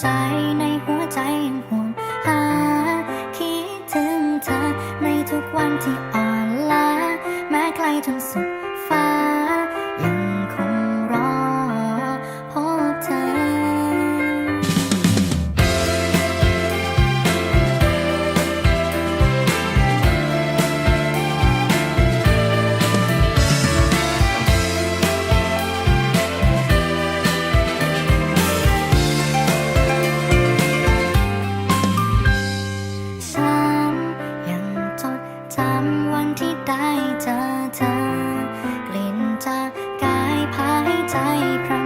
ใจในหัวใจยังห่วงหา คิดถึงเธอในทุกวันที่อ่อนล้าแม้ไกลจนสุด กลิ่